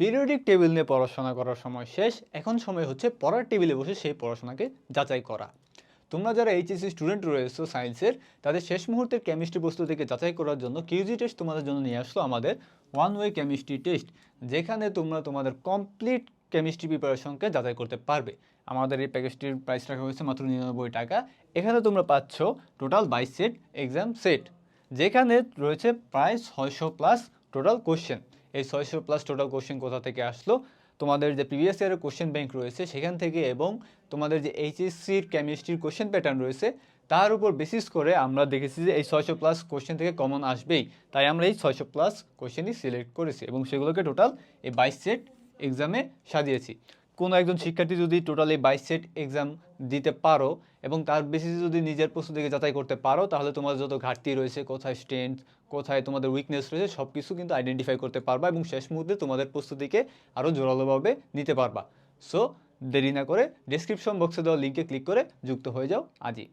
Periodic table নিয়ে পড়াশোনা করার সময় শেষ, এখন সময় হচ্ছে পড়ার টেবিলে বসে সেই পড়াশোনাকে যাচাই করা। তোমরা যারা এইচএসসি স্টুডেন্ট রয়েছো সায়েন্সের তাদের শেষ মুহূর্তের কেমিস্ট্রি বস্তু থেকে যাচাই করার জন্য কিউজি টেস্ট তোমাদের জন্য নিয়ে আসলো আমাদের ওয়ান ওয়ে কেমিস্ট্রি টেস্ট যেখানে তোমরা তোমাদের কমপ্লিট কেমিস্ট্রি প্রিপারেশনকে যাচাই করতে পারবে। আমাদের এই প্যাকেজটির প্রাইস রাখা হয়েছে মাত্র নিরানব্বই টাকা। এখানে তোমরা পাচ্ছ টোটাল বাইশ সেট এক্সাম সেট যেখানে রয়েছে প্রায় ছয়শো প্লাস টোটাল কোশ্চেন এই ছয়শো প্লাস টোটাল কোশ্চেন কোথা থেকে আসলো? তোমাদের যে প্রিভিয়াস ইয়ারের কোশ্চেন ব্যাংক রয়েছে, সেখান থেকে এবং তোমাদের যে এইচএসসির কেমিস্ট্রির কোশ্চেন প্যাটার্ন রয়েছে, তার উপর বেসিস করে আমরা দেখেছি যে এই ছয়শো প্লাস কোশ্চেন থেকে কমন আসবেই। তাই আমরা এই ছয়শো প্লাস কোশ্চেনই সিলেক্ট করেছি এবং সেগুলোকে টোটাল এই বাইশ সেট এক্সামে সাজিয়েছি। কোনো একজন শিক্ষার্থী যদি টোটালি বাইশ সেট এক্সাম দিতে পারো এবং তার বেসিসে যদি নিজের প্রস্তুতিকে যাচাই করতে পারো, তাহলে তোমার যত ঘাটতি রয়েছে, কোথায় স্ট্রেংথ কোথায় তোমাদের উইকনেস রয়েছে সব কিছু কিন্তু আইডেন্টিফাই করতে পারবা এবং শেষ মুহূর্তে তোমাদের প্রস্তুতিকে আরও জোরালোভাবে নিতে পারবা। সো দেরি না করে ডিসক্রিপশন বক্সে দেওয়া লিঙ্কে ক্লিক করে যুক্ত হয়ে যাও। আজই।